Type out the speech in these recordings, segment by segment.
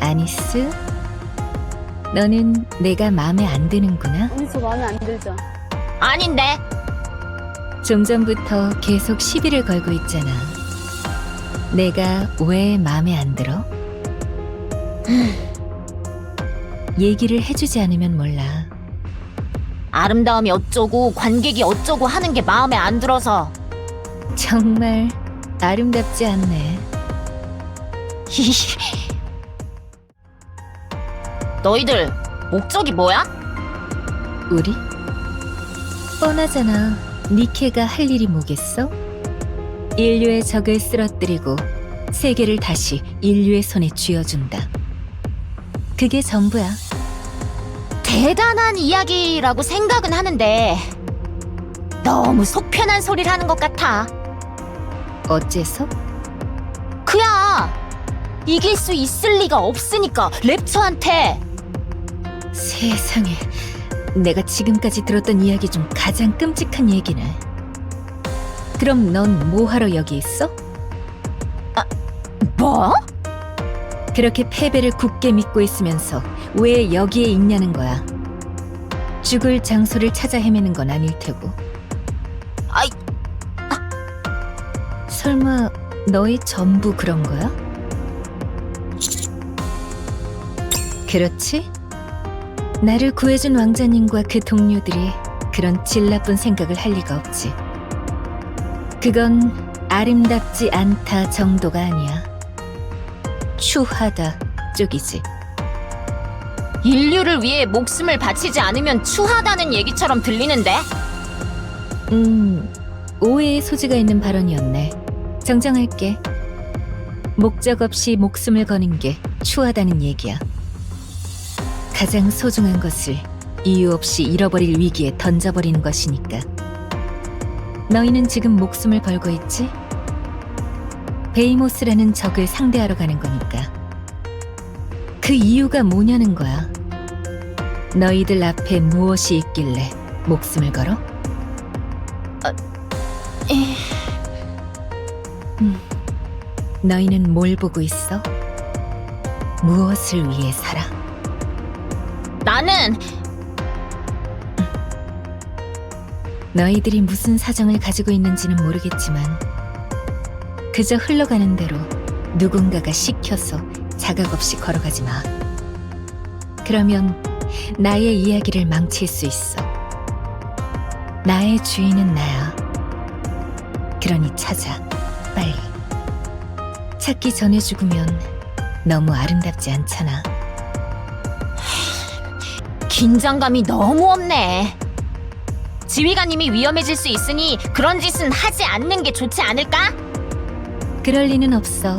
아니스, 너는 내가 마음에 안 드는구나. 우리 저 마음에 안 들죠? 아닌데. 좀 전부터 계속 시비를 걸고 있잖아. 내가 왜 마음에 안 들어? 얘기를 해주지 않으면 몰라. 아름다움이 어쩌고 관객이 어쩌고 하는 게 마음에 안 들어서. 정말 아름답지 않네. 너희들 목적이 뭐야? 우리? 뻔하잖아. 니케가 할 일이 뭐겠어? 인류의 적을 쓰러뜨리고 세계를 다시 인류의 손에 쥐어준다. 그게 전부야. 대단한 이야기라고 생각은 하는데 너무 속편한 소리를 하는 것 같아. 어째서? 그야 이길 수 있을 리가 없으니까 랩처한테 세상에. 내가 지금까지 들었던 이야기 중 가장 끔찍한 얘기네. 그럼 넌 뭐하러 여기 있어? 뭐? 그렇게 패배를 굳게 믿고 있으면서 왜 여기에 있냐는 거야. 죽을 장소를 찾아 헤매는 건 아닐 테고. 아이. 설마 너희 전부 그런 거야? 그렇지? 나를 구해준 왕자님과 그 동료들이 그런 질 나쁜 생각을 할 리가 없지. 그건 아름답지 않다 정도가 아니야. 추하다 쪽이지. 인류를 위해 목숨을 바치지 않으면 추하다는 얘기처럼 들리는데 음, 오해의 소지가 있는 발언이었네. 정정할게. 목적 없이 목숨을 거는 게 추하다는 얘기야. 가장 소중한 것을 이유 없이 잃어버릴 위기에 던져버리는 것이니까. 너희는 지금 목숨을 걸고 있지? 베이모스라는 적을 상대하러 가는 거니까. 그 이유가 뭐냐는 거야. 너희들 앞에 무엇이 있길래 목숨을 걸어? 음, 너희는 뭘 보고 있어? 무엇을 위해 살아? 나는 너희들이 무슨 사정을 가지고 있는지는 모르겠지만 그저 흘러가는 대로 누군가가 시켜서 자각 없이 걸어가지 마. 그러면 나의 이야기를 망칠 수 있어. 나의 주인은 나야. 그러니 찾아, 빨리. 찾기 전에 죽으면 너무 아름답지 않잖아. 긴장감이 너무 없네. 지휘관님이 위험해질 수 있으니 그런 짓은 하지 않는 게 좋지 않을까? 그럴 리는 없어.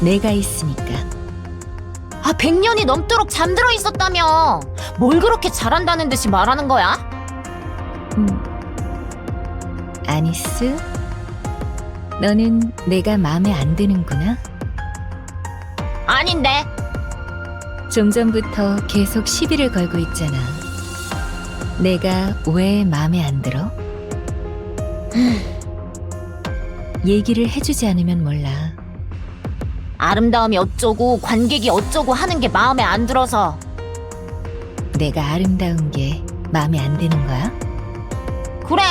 내가 있으니까. 아, 100년이 넘도록 잠들어 있었다며. 뭘 그렇게 잘한다는 듯이 말하는 거야? 음. 아니스, 너는 내가 마음에 안 드는구나. 아닌데. 좀 전부터 계속 시비를 걸고 있잖아. 내가 왜 마음에 안 들어? 얘기를 해주지 않으면 몰라. 아름다움이 어쩌고 관객이 어쩌고 하는 게 마음에 안 들어서. 내가 아름다운 게 마음에 안 드는 거야? 그래.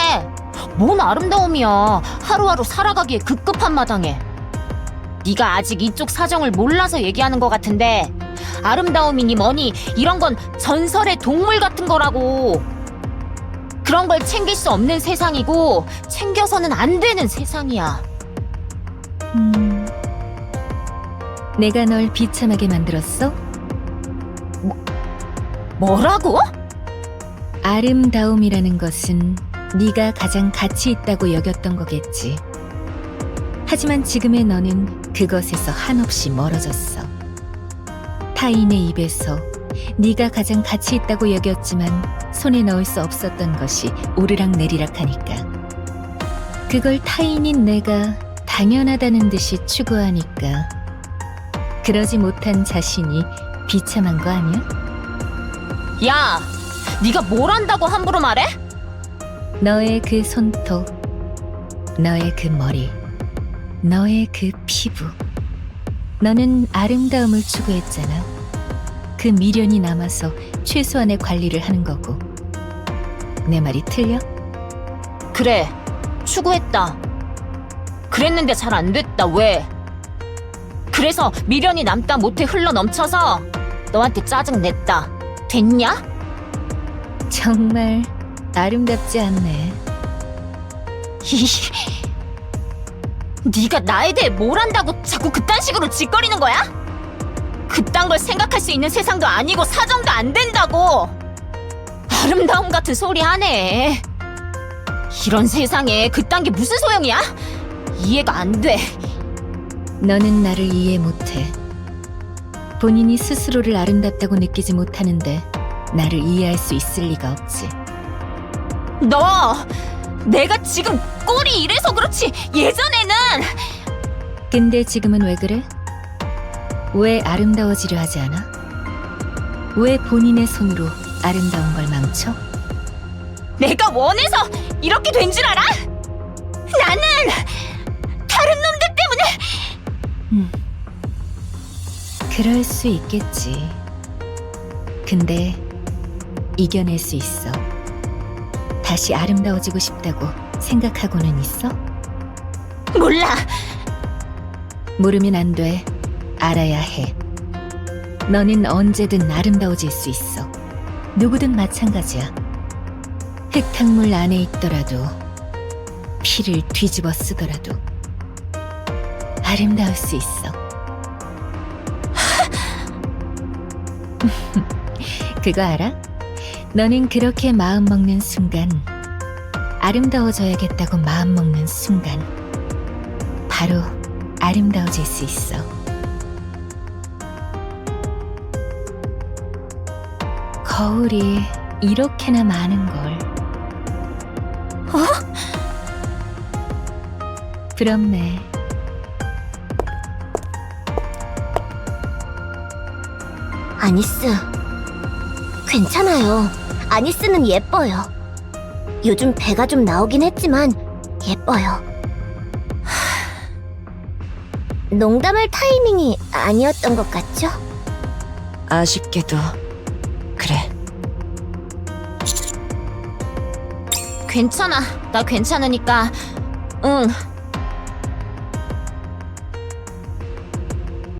뭔 아름다움이야. 하루하루 살아가기에 급급한 마당에. 네가 아직 이쪽 사정을 몰라서 얘기하는 것 같은데 아름다움이니 뭐니 이런 건 전설의 동물 같은 거라고. 그런 걸 챙길 수 없는 세상이고 챙겨서는 안 되는 세상이야. 음. 내가 널 비참하게 만들었어? 뭐라고? 아름다움이라는 것은 네가 가장 가치 있다고 여겼던 거겠지. 하지만 지금의 너는 그것에서 한없이 멀어졌어. 타인의 입에서 네가 가장 가치 있다고 여겼지만 손에 넣을 수 없었던 것이 오르락 내리락 하니까. 그걸 타인인 내가 당연하다는 듯이 추구하니까. 그러지 못한 자신이 비참한 거 아니야? 야, 네가 뭘 안다고 함부로 말해? 너의 그 손톱, 너의 그 머리, 너의 그 피부. 너는 아름다움을 추구했잖아. 그 미련이 남아서 최소한의 관리를 하는 거고. 내 말이 틀려? 그래, 추구했다. 그랬는데 잘 안 됐다, 왜? 그래서 미련이 남다 못해 흘러 넘쳐서 너한테 짜증 냈다. 됐냐? 정말 아름답지 않네. 이 네가 나에 대해 뭘 안다고 자꾸 그딴 식으로 짓거리는 거야? 그딴 걸 생각할 수 있는 세상도 아니고 사정도 안 된다고 아름다움 같은 소리 하네 이런 세상에 그딴 게 무슨 소용이야? 이해가 안 돼 너는 나를 이해 못해. 본인이 스스로를 아름답다고 느끼지 못하는데 나를 이해할 수 있을 리가 없지. 너 내가 지금 꼴이 이래서 그렇지 예전에는 근데 지금은 왜 그래? 왜 아름다워지려 하지 않아? 왜 본인의 손으로 아름다운 걸 망쳐? 내가 원해서 이렇게 된 줄 알아? 나는 다른 놈들 때문에 음. 그럴 수 있겠지. 근데 이겨낼 수 있어. 다시 아름다워지고 싶다고 생각하고는 있어? 몰라 모르면 안 돼. 알아야 해. 너는 언제든 아름다워질 수 있어. 누구든 마찬가지야. 흙탕물 안에 있더라도, 피를 뒤집어 쓰더라도, 아름다울 수 있어. 그거 알아? 너는 그렇게 마음 먹는 순간, 아름다워져야겠다고 마음 먹는 순간, 바로 아름다워질 수 있어. 거울이 이렇게나 많은 걸. 어? 부럽네. 아니스. 괜찮아요. 아니스는 예뻐요. 요즘 배가 좀 나오긴 했지만 예뻐요. 하... 농담할 타이밍이 아니었던 것 같죠? 아쉽게도 그래. 괜찮아 나 괜찮으니까 응